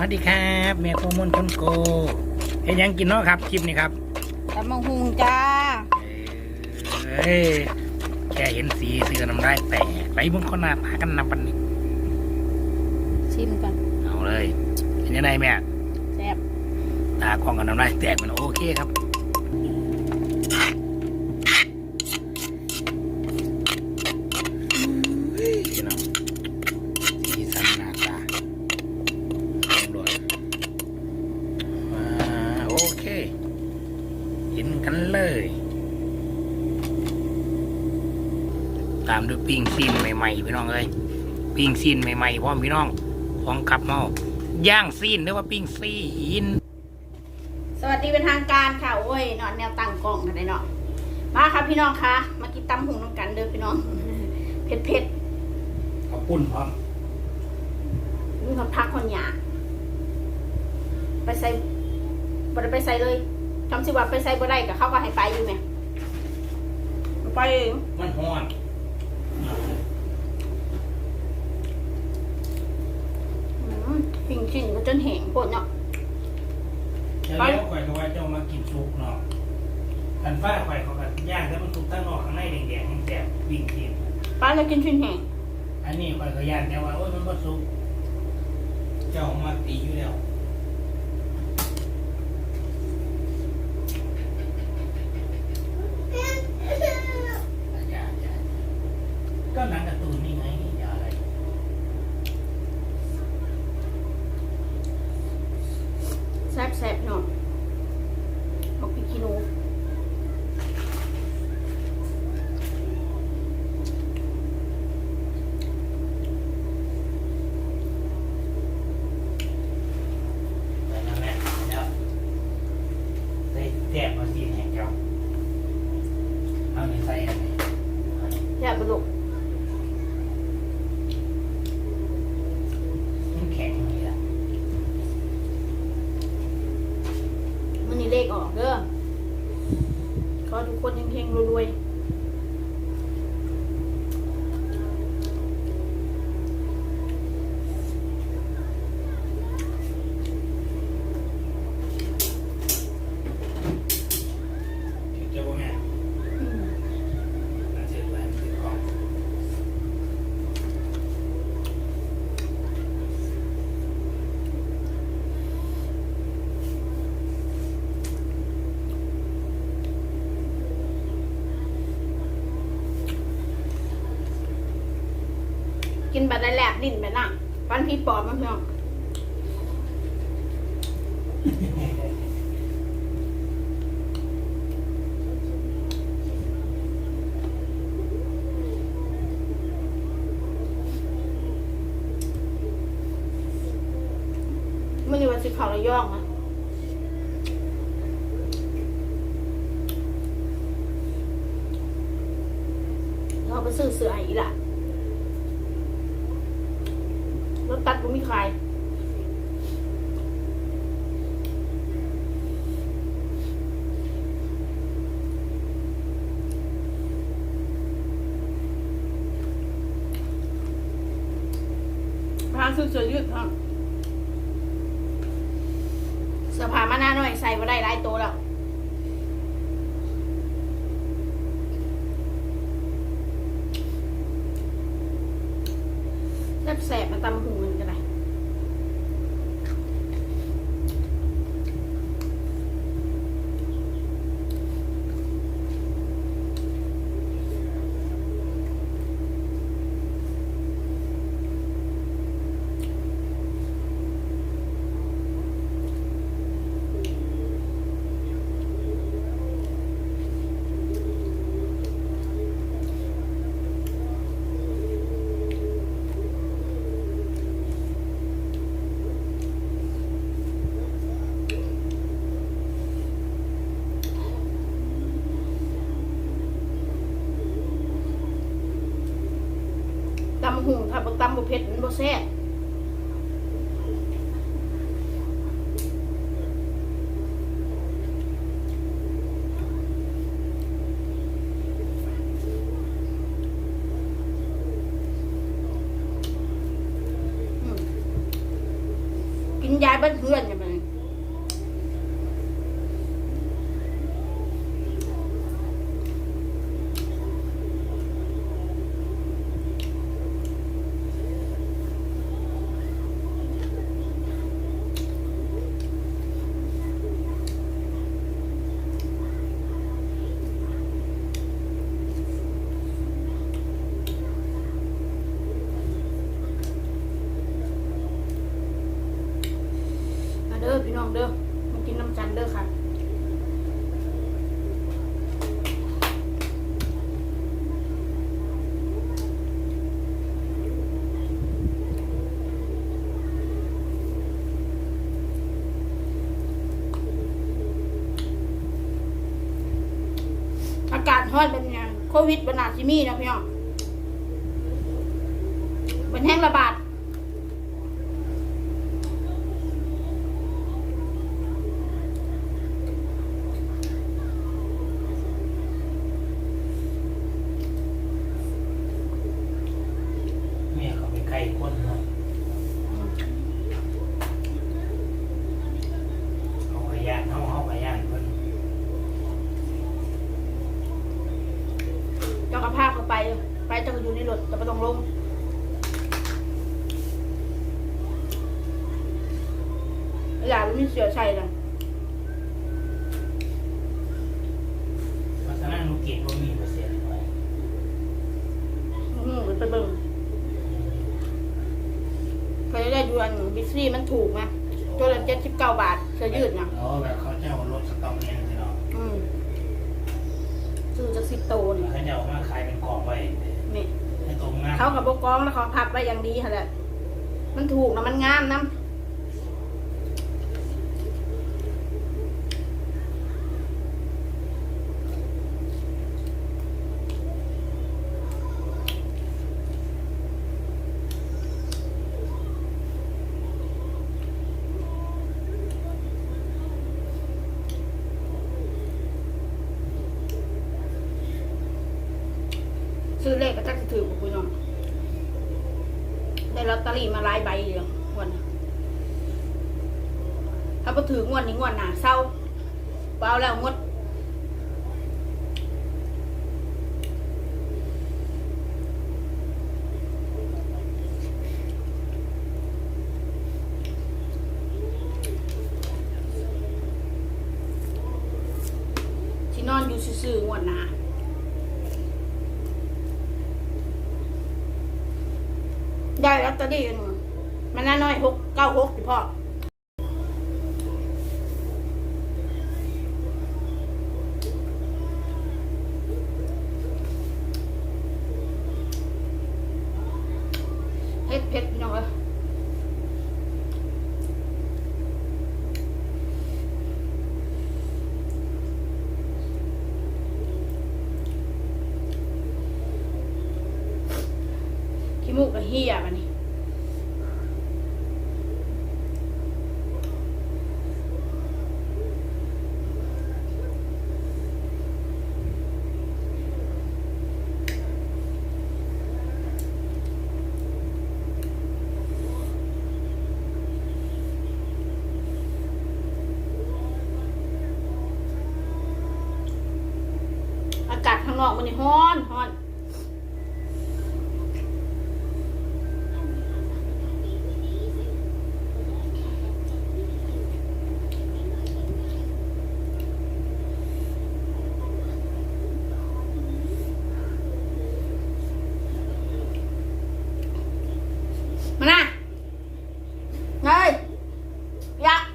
วัสดีครับแม่โคมนคนโกเห็นยังกินเนาะครับคลิปนี้ครับตำมังหุงจ้าเอ้ยแค่เห็นสีเสือน้ำได้แต่ไปเบิ่งคนหน้าตากันนำปันนี้ชิมกันเอาเลยเห็นยังไงแม่แซ่บตากล้องกันน้ำได้แตกมันโอเคครับพี่น้องสีสันหน้าตาลงด้วยมาโอเคกินกันเลย ตามด้วยปิ้งซีนให ม่ๆพี่น้องเอ้ยปิ้งซีนใหม่ๆพร้อมพี่น้องของขับเมาย่างซีนหรือว่าปิ้งซีนสวัสดีเป็นทางการค่ะโอ้ยนอนแนวตั้งกล้องกันได้เนาะมาครับพี่น้องคะมากินตำหุงน้ำกันเด้อพี่น้องเผ็ดเผ็ดเอาปุ้นพร้อมๆมีคนพักคนหยาไปใส่บ่ได้ไปใส่เลยคำสิว่าไปใส่บ่ได้กับเขาก็ให้ไปอยู่ไหมไปเองมันฮ้อน อืมพิงชินก็จนแห้งปวดเนาะแล้วไปเดี๋ยวข่อยก็ว่าเจ้ามากินซุปเนาะกันฟ้าข่อยเขาก็ย่างแล้วมันสุกทั้งนอกข้างในแดงๆมันแสบปิ้งซีนป้าจะกินชินแห้งอันนี้ข่อยก็ย่างแต่ว่าโอ้ยมันก็สุก เจ้ามาตีอยู่แล้วอย่าอย่าก็หนังการ์ตูนนี่ไงอย่าอะไร แซ่บแซ่บๆเนาะบอกพี่กิโล ไปนั่นแหละแล้วได้ แจกมาซีนแห่งเจ้าเอาในใส่อันนี้แซ่บบุลุกมันแข็งเลยอะมันนี่เลขออกเด้อขอทุกคนเฮงๆรวยๆ เจ้าพ่อแม่น่าเชื่อแหวนติดกล้อง กินแบบได้แหลบดิ่นแบบน่ะฟันพี่ปอบมันเพียงมันอยู่วันสิเขาระยองอะเราไปซื้อเสื้ออีกละ รถตัดก็มีขายพาซื้อเสื้อยืดครับเสื้อผ้ามาหน้าหน่อย ใส่มาได้หลายตัวแล้ว แสบๆมาตำหูมันกันเลยตำหูถ้าบ่ตำบ่เผ็ดมันบ่ แซ่บอืมกินนยายบ้านเพื่อนกันไปมาเด้อพี่น้องเด้อมากินน้ำกันเด้อค่ะ ทอดเป็นไงโควิดบนาซิมีนะพี่น้องเป็นแห้งระบาด เมียเขาเป็นใครคนเนาะเขาขยันเขาเขาขยันเพิ่น เจ้ากระพาเขาไป ไปเจ้าก็อยู่ในรถแต่ไม่ต้องลงอย่าไม่มีเสือใส่นะเพราะฉะนั้นลูกเกดก็มีเปอร์เซ็นต์ไว้อืมไปเบิ่งเคยได้ดูอันบิสซี่มันถูกนะตัวละเจ็ดสิบเก้าบาทเสื้อยืดนะอ๋อแบบเขาเจ้ารถสต็อกเนี่ยใช่เนาะอืมซื้อจากสิบโตนี่เขาจะเอามาขายเป็นกล่องไว้นี่ให้ตรงงานเขากับบกองแล้วเขาพับไว้อย่างดีค่ะแหละมันถูกนะมันงามนะ ซื้อเลขก็จักสิถือคุณน้องได้ลอตเตอรี่มาหลายใบเลยงวดถ้าพอถืองวดนี้งวดหนาเศร้าเปล่าแล้วงวดที่นอนอยู่ซื่อๆงวดหนา ได้ลอตเตอรี่หนูมันน่าน้อยหกเก้าหกสิพ่อเผ็ดเผ็ดพี่น้องเอ้ยขี้มูกกับเฮียมันนี่ อากาศข้าง นอกมันนี่ฮ้อนฮ้อนมานะเฮ้ยยักษ์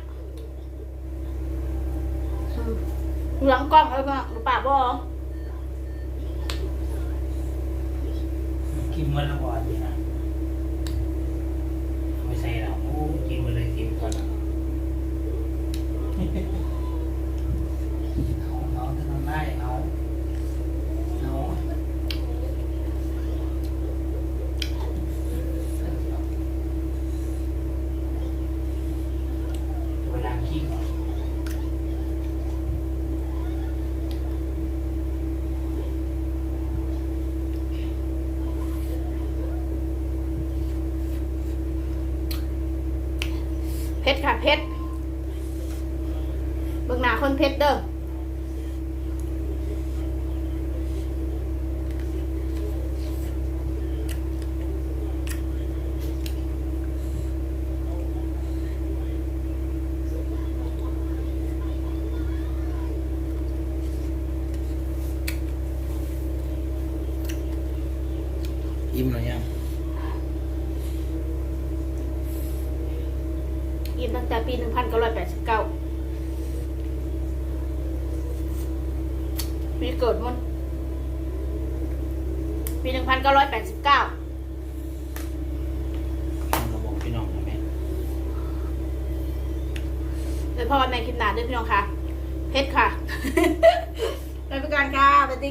อืมหลังกล้องแล้วก็ป่าบอกินมันละบ่อยดีนะไม่ใช่หรอกโอ้กินมาเลยกินก่อนนะเอาเอาถนนได้เอาเอาเวลาขี้ก่อน ส เพชรค่ะเพชรเบื้องหน้า คนเพชรเด้ออิ่มหรือยังอินตั้งแต่ปีหนึ่งพันเก้าร้อยแปดสิบเก้า ปีเกิดมันปีหนึ่งพันเก้าร้อยแปดสิบเก้าเราบอกพี่น้องนะแม่เลยพ่อแม่คลิปหนาด้วยพี่น้องค่ะ เพชรค่ะไปประการค่ะสวัสดี